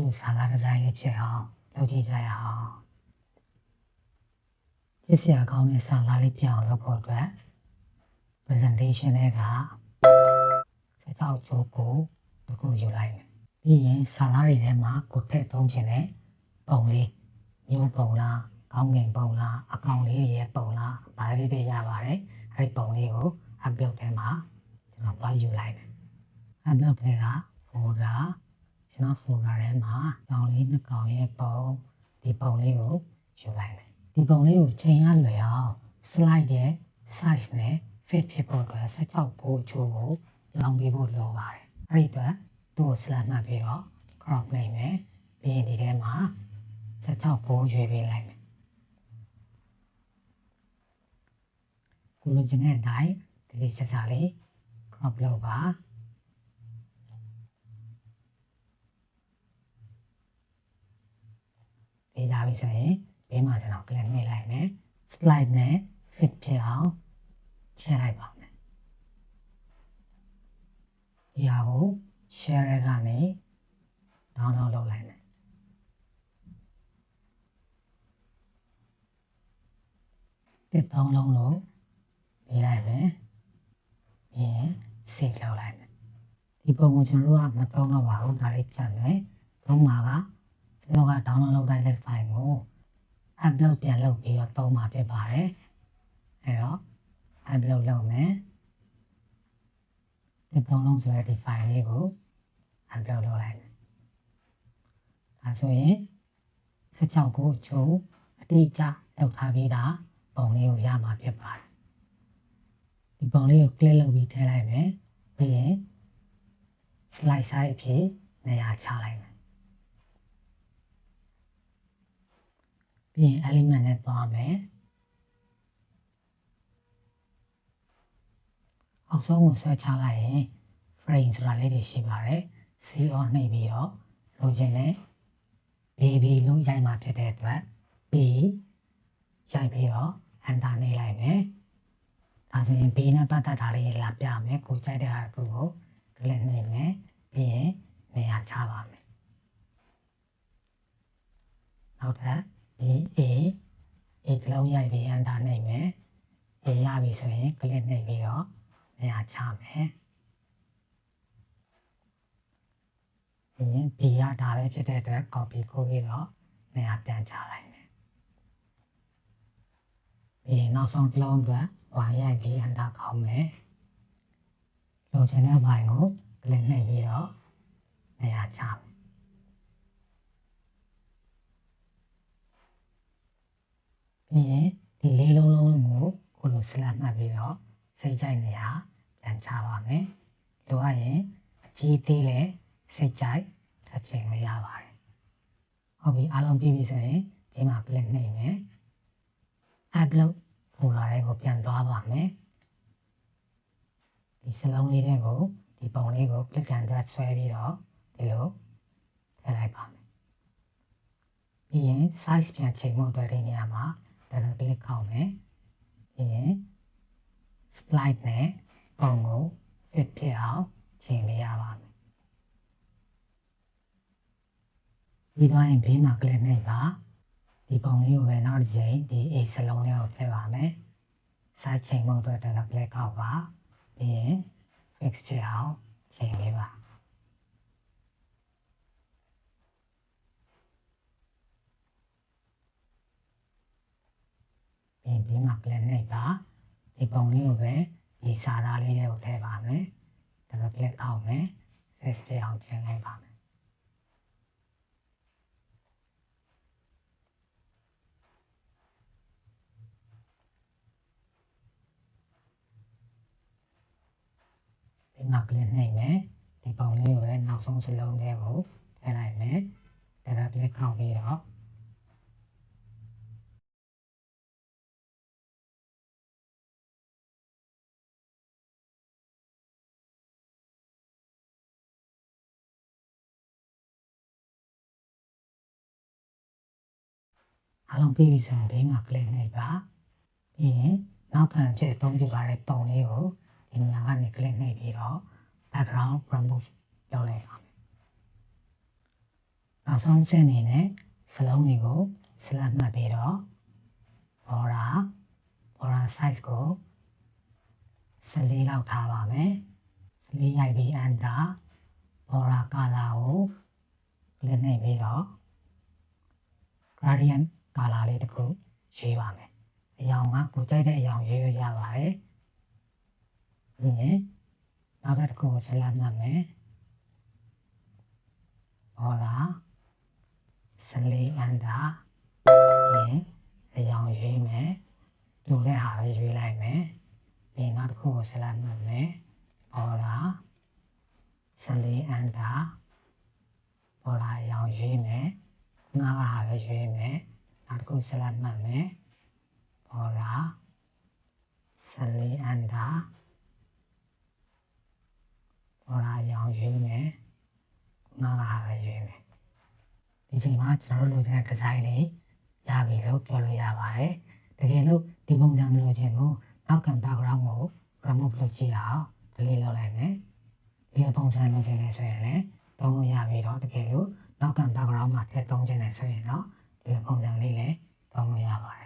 လိုဆာလာဒီဇိုင်းလေးဖြစ်အောင်လုပ်ကြည့်ကြရအောင်ကြည့်စရာကောင်းတဲ့ဆာလာလေးဖြစ်အောင်လုပ်ဖို့အတွက် presentation တွေကစက်ကြောက်ကြိုးကိုတခုယူလိုက်မယ်ပြီးရင်ဆာလာတွေထဲမှာကိုထည့်သုံးခြင်းနဲ့ပုံလေးမျိုးပုံလားကောင်းငင်ပုံလားအကောင်လေးတွေရဲ့ပုံလားဘာပဲဖြစ်ရပါတယ်အဲ့ဒီပုံလေးကို upload ထဲမှာကျွန်တော်တွားယူလိုက်မယ် upload ထဲက folder ကျွန်တော် folder ထဲမှာကောင်းလေးနှစ်ကောင်ရဲ့ပုံဒီပုံလေးကိုယူလိုက်မယ်ဒီပုံလေးကိုချိန်ရလွယ်အောင် slide ရဲ့ size နဲ့ fit ဖြစ်ဖို့အတွက်16ကိုချိုးကိုလောင်းပေးဖို့လိုပါတယ်အဲ့ဒီအတွက်သူ့ကို slide မှတ်ပြီးတော့ crop လိုက်မယ်ပြီးရင်ဒီထဲမှာ16ကိုရွေးပေးလိုက်မယ်ကိုလိုချင်တဲ့အတိုင်းဒီလေးချက်ချလေး crop လုပ်ပါ ပေးကြပြီဆိုရင်ဘေးမှာကျွန်တော် click နှိပ်လိုက်မယ် slide နဲ့ fit ဖြစ်အောင်ချက်လိုက်ပါမယ်ဒီဟာကို share ကနေ download လုပ်လိုက်မယ်ဒီသုံးလုံးလို့ပေးလိုက်မယ်ပြီးရင် save လုပ်လိုက်မယ်ဒီပုံကိုကျွန်တော်တို့ကမသုံးတော့ပါဘူးဒါလေးဖြတ်မယ်သုံးမှာက ကျွန်တော်က download လုပ်လိုက်တဲ့ file ကို upload ပြန်လုပ်ပြီးတော့သုံးမှာဖြစ်ပါတယ်အဲတော့ upload လုပ်မယ်ဒီသုံးလုံးဆိုရတဲ့ file လေးကို upload လုပ်လိုက်မယ်ဒါဆိုရင်16ကိုချိုးအတိအကျလောက်ထားပြီးသားပုံလေးကိုရမှာဖြစ်ပါတယ်ဒီပုံလေးကို click လုပ်ပြီးထည့်လိုက်မယ်ပြီးရင် slide size အဖြစ်နေရာချလိုက်မယ် ပြီးရင် element နဲ့သွားမယ်အောက်ဆုံးကိုဆွဲချလိုက်ရင် frame ဆိုတာလေးတွေရှိပါတယ် C on နှိပ်ပြီးတော့လိုချင်တဲ့ BB လို့ရိုက်မှာဖြစ်တဲ့အတွက် B ရိုက်ပြီးတော့ enter နှိပ်လိုက်မယ်ဒါဆိုရင် B နဲ့ပတ်သက်တာလေးလာပြမယ်ကိုကြိုက်တဲ့ဟာကိုကို click နှိပ်မယ်ပြီးရင်နေရာချပါမယ်နောက်ထပ် B A A ကလုံးရိုက်ပြီး enter နှိပ်မယ် A ရပြီဆိုရင် click နှိပ်ပြီးတော့နေရာချမယ်ပြီးရင် B ရတာပဲဖြစ်တဲ့အတွက် copy ကိုပြီးတော့နေရာပြန်ချလိုက်မယ်ပြီးရင်နောက်ဆုံးတစ်လုံးအတွက် Y ရိုက်ပြီး enter ခေါင်းမယ်လိုချင်တဲ့ Y ကို click နှိပ်ပြီးတော့ ပြီးရင်ဒီလေးလုံးလုံးကိုကိုလို select မှတ်ပြီးတော့စိတ်ကြိုက်နေရာပြန်ချပါမယ်လိုအပ်ရင်အကြီးသေးလဲစိတ်ကြိုက်ထပ်ချိန်လို့ရပါတယ်ဟုတ်ပြီအားလုံးပြီးပြီဆိုရင်ဒီမှာ click နှိပ်မယ် upload folder တွေကိုပြန်သွားပါမယ်ဒီစလုံးလေးတွေကိုဒီပုံလေးကို click and drag ဆွဲပြီးတော့ဒီလိုထည့်လိုက်ပါမယ်ပြီးရင် size ပြန်ချိန်ဖို့အတွက်ဒီနေရာမှာ double click ခေါက်မယ်ပြီးရင် slide နဲ့ပုံကို fit ဖြစ်အောင်ချိန်ပေးရပါမယ်ပြီးသွားရင်ဘေးမှာ click နှိပ်ပါဒီပုံလေးကိုပဲနောက်တစ်ချိန်ဒီ A စလုံးလေးကိုထည့်ပါမယ် size ချိန်ဖို့အတွက် double click ခေါက်ပါပြီးရင် fix ဖြစ်အောင်ချိန်ပေးပါ ပြီးပြီးမှ click နှိပ်ပါဒီပုံလေးကိုပဲဒီစာသားလေးတွေကိုထည့်ပါမယ် double click ခေါက်မယ် fix ဖြစ်အောင်ချိန်လိုက်ပါမယ်ဒီမှာ click နှိပ်မယ်ဒီပုံလေးကိုပဲနောက်ဆုံးစလုံးလေးကိုထည့်လိုက်မယ် double click ခေါက်ပြီးတော့ အားလုံးပြီးပြီဆိုရင်ဘေးမှာ click နှိပ်ပါပြီးရင်နောက်ခံအဖြစ်အသုံးပြုပါတဲ့ပုံလေးကိုဒီနေရာကနေ click နှိပ်ပြီးတော့ background remove လုပ်လိုက်ပါမယ်။ဒါနောက်ဆုံးစင်းအနေနဲ့စလုံးတွေကိုဆလတ်မှတ်ပြီးတော့ border border size ကို14လောက်ထားပါမယ်14ရိုက်ပြီး enter border color ကိုလင်းနေပြီးတော့ gradient color လေးတစ်ခုရွေးပါမယ်အရောင်ကကိုကြိုက်တဲ့အရောင်ရွေးရရပါတယ်ဒီနေ့နောက်တစ်ခုကိုဆလတ်မှတ်မယ် border 14 under ရင်အရောင်ရွေးမယ်လူတဲ့ဟာပဲရွေးလိုက်မယ်ပြီးနောက်တစ်ခုကိုဆက်လိုက်မှတ်မယ် border 14 under border အရောင်ရွေးမယ်နားကဟာပဲရွေးမယ် နောက်တစ်ခုဆက်လိုက်မှတ်မယ် border 14 under border အရောင်ရွေးမယ်နားကဟာပဲရွေးမယ်ဒီချိန်မှာကျွန်တော်တို့လိုချင်တဲ့ဒီဇိုင်းလေးရပြီလို့ပြောလို့ရပါတယ်။တကယ်လို့ဒီပုံစံမလိုချင်ဘူးနောက်က background ကို remove လုပ်ကြည့်အောင် delete လုပ်လိုက်မယ်။ဒီလိုပုံစံလိုချင်နေဆိုရင်လည်းသုံးလို့ရပြီတော့တကယ်လို့နောက်က background မှာထည့်သုံးချင်နေဆိုရင်တော့ ဒီလိုပုံစံလေးလည်းသုံးလို့ရပါတယ်